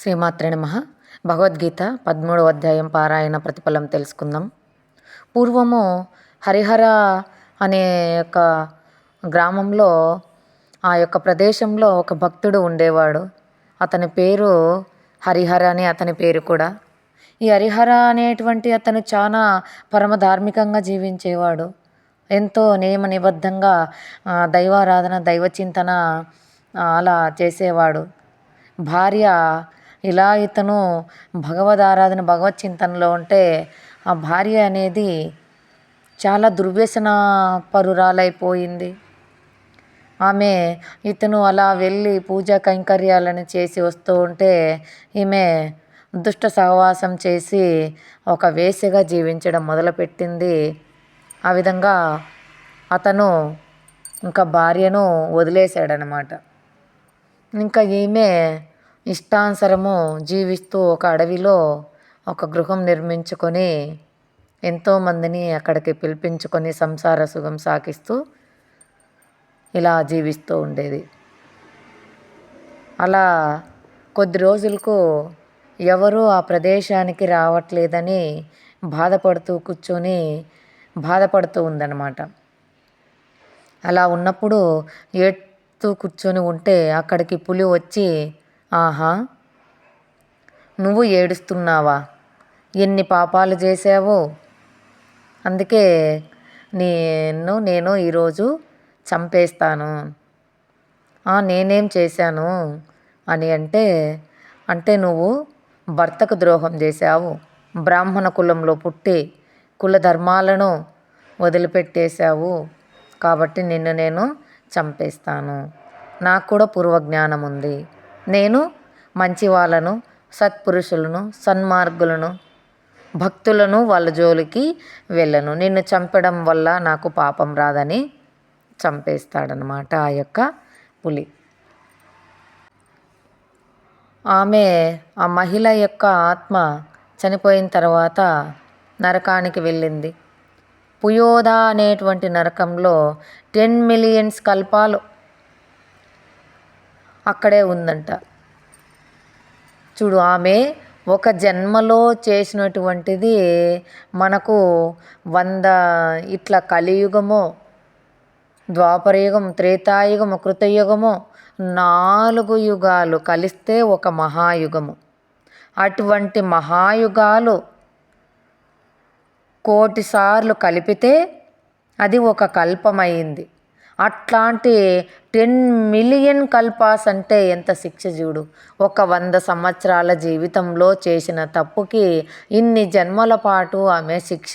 శ్రీమాత్రే నమ. భగవద్గీత పదమూడవ అధ్యాయం పారాయణ ప్రతిఫలం తెలుసుకుందాం. పూర్వము హరిహర అనే యొక్క గ్రామంలో ఆ యొక్క ప్రదేశంలో ఒక భక్తుడు ఉండేవాడు. అతని పేరు హరిహర అనే అతని పేరు కూడా. ఈ హరిహర అనేటువంటి అతను చాలా పరమ ధార్మికంగా జీవించేవాడు. ఎంతో నియమ నిబద్ధంగా దైవారాధన దైవ చింతన అలా చేసేవాడు. భార్య ఇలా ఇతను భగవద్ ఆరాధన భగవత్ చింతనలో ఉంటే ఆ భార్య అనేది చాలా దుర్వ్యసన పరురాలైపోయింది ఆమె ఇతను అలా వెళ్ళి పూజా కైంకర్యాలను చేసి వస్తూ ఉంటే ఈమె దుష్ట సహవాసం చేసి ఒక వేసిగా జీవించడం మొదలుపెట్టింది. ఆ విధంగా అతను ఇంకా భార్యను వదిలేశాడనమాట. ఇంకా ఈమె ఇష్టానుసరము జీవిస్తూ ఒక అడవిలో ఒక గృహం నిర్మించుకొని ఎంతోమందిని అక్కడికి పిలిపించుకొని సంసార సుఖం సాకిస్తూ ఇలా జీవిస్తూ ఉండేది. అలా కొద్ది రోజులకు ఎవరూ ఆ ప్రదేశానికి రావట్లేదని బాధపడుతూ కూర్చొని బాధపడుతూ ఉందన్నమాట. అలా ఉన్నప్పుడు ఏడుతూ కూర్చొని ఉంటే అక్కడికి పులి వచ్చి ఆహా. నువ్వు ఏడుస్తున్నావా? ఎన్ని పాపాలు చేసావో అందుకే నేను నేను ఈరోజు చంపేస్తాను. నేనేం చేశాను? అని అంటే అంటే నువ్వు భర్తకు ద్రోహం చేశావు. బ్రాహ్మణ కులంలో పుట్టి కుల ధర్మాలను వదిలిపెట్టేశావు. కాబట్టి నిన్ను నేను చంపేస్తాను. నాకు కూడా పూర్వజ్ఞానం ఉంది నేను మంచి వాళ్ళను సత్పురుషులను సన్మార్గులను భక్తులను వాళ్ళ జోలికి వెళ్ళను. నిన్ను చంపడం వల్ల నాకు పాపం రాదని చంపేస్తాడనమాట ఆ యొక్క పులి. ఆమె ఆ మహిళ యొక్క ఆత్మ చనిపోయిన తర్వాత నరకానికి వెళ్ళింది. పుయోధ అనేటువంటి నరకంలో టెన్ మిలియన్స్ కల్పాలు అక్కడే ఉందంట. చూడు ఆమె ఒక జన్మలో చేసినటువంటిది మనకు వంద ఇట్లా కలియుగము ద్వాపరయుగం త్రేతాయుగము కృతయుగము నాలుగు యుగాలు కలిస్తే ఒక మహాయుగము. అటువంటి మహాయుగాలు కోటిసార్లు కలిపితే అది ఒక కల్పమైంది. అట్లాంటి టెన్ మిలియన్ కల్పాస్ అంటే ఎంత శిక్ష చూడు. ఒక వంద సంవత్సరాల జీవితంలో చేసిన తప్పుకి ఇన్ని జన్మల పాటు ఆమె శిక్ష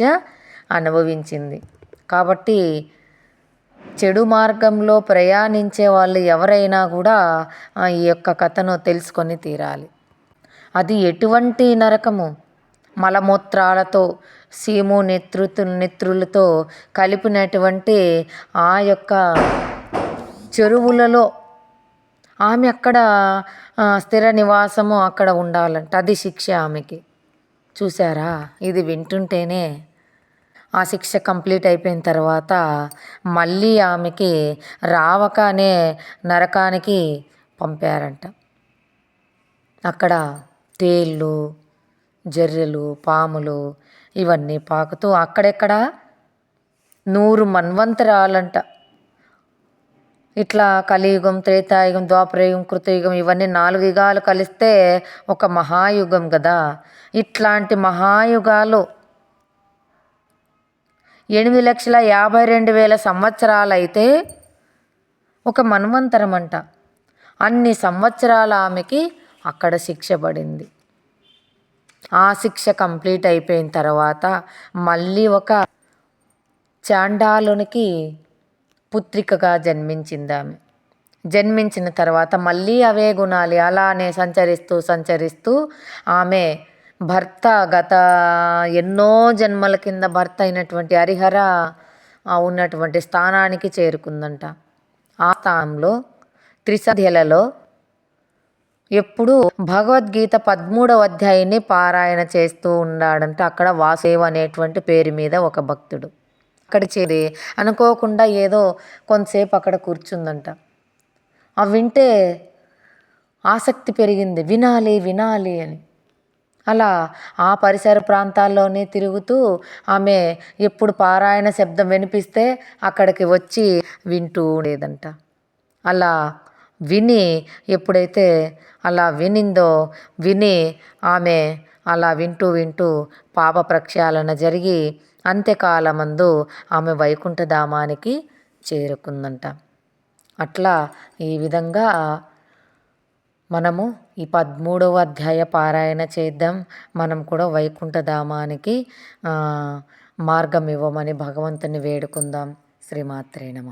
అనుభవించింది. కాబట్టి చెడు మార్గంలో ప్రయాణించే వాళ్ళు ఎవరైనా కూడా ఈ యొక్క కథను తెలుసుకొని తీరాలి. అది ఎటువంటి నరకము? మలమూత్రాలతో సీము నేతృత్వ నెత్రులతో కలిపినటువంటి ఆ యొక్క చెరువులలో ఆమె అక్కడ స్థిర నివాసము అక్కడ ఉండాలంట. అది శిక్ష ఆమెకి. చూసారా ఇది వింటుంటేనే ఆ శిక్ష కంప్లీట్ అయిపోయిన తర్వాత మళ్ళీ ఆమెకి రావక అనే నరకానికి పంపారంట. అక్కడ తేళ్ళు జర్రెలు పాములు ఇవన్నీ పాకుతూ అక్కడెక్కడ? నూరు మన్వంతరాలంట. ఇట్లా కలియుగం త్రేతాయుగం ద్వాపరయుగం కృతయుగం ఇవన్నీ నాలుగు యుగాలు కలిస్తే ఒక మహాయుగం కదా ఇట్లాంటి మహాయుగాలు ఎనిమిది లక్షల యాభై రెండు వేల సంవత్సరాలైతే ఒక మన్వంతరం అంట అన్ని సంవత్సరాల ఆమెకి అక్కడ శిక్ష పడింది. ఆ శిక్ష కంప్లీట్ అయిపోయిన తర్వాత మళ్ళీ ఒక చాండాలునికి పుత్రికగా జన్మించింది ఆమె. జన్మించిన తర్వాత మళ్ళీ అవే గుణాలు అలానే సంచరిస్తూ సంచరిస్తూ ఆమె భర్త గత ఎన్నో జన్మల కింద భర్త అయినటువంటి హరిహర ఉన్నటువంటి స్థానానికి చేరుకుందంట. ఆ స్థానంలో త్రిసధ్యలలో ఎప్పుడు భగవద్గీత పదమూడవ అధ్యాయాన్ని పారాయణ చేస్తూ ఉన్నాడంట అక్కడ వాసుదేవ్ అనేటువంటి పేరు మీద ఒక భక్తుడు. అక్కడ చేరి అనుకోకుండా ఏదో కొంతసేపు అక్కడ కూర్చుందంట. ఆ వింటే ఆసక్తి పెరిగింది. వినాలి వినాలి అని. అలా ఆ పరిసర ప్రాంతాల్లోనే తిరుగుతూ ఆమె ఎప్పుడు పారాయణ శబ్దం వినిపిస్తే అక్కడికి వచ్చి వింటూ ఉండేదంట. అలా విని ఎప్పుడైతే అలా వినిందో విని ఆమె అలా వింటూ వింటూ పాప ప్రక్షాళన జరిగి అంత్యకాలమందు ఆమె వైకుంఠధామానికి చేరుకుందంట. అట్లా ఈ విధంగా మనము ఈ పదమూడవ అధ్యాయ పారాయణ చేద్దాం. మనం కూడా వైకుంఠధామానికి మార్గం ఇవ్వమని భగవంతుని వేడుకుందాం. శ్రీమాత్రే నమ.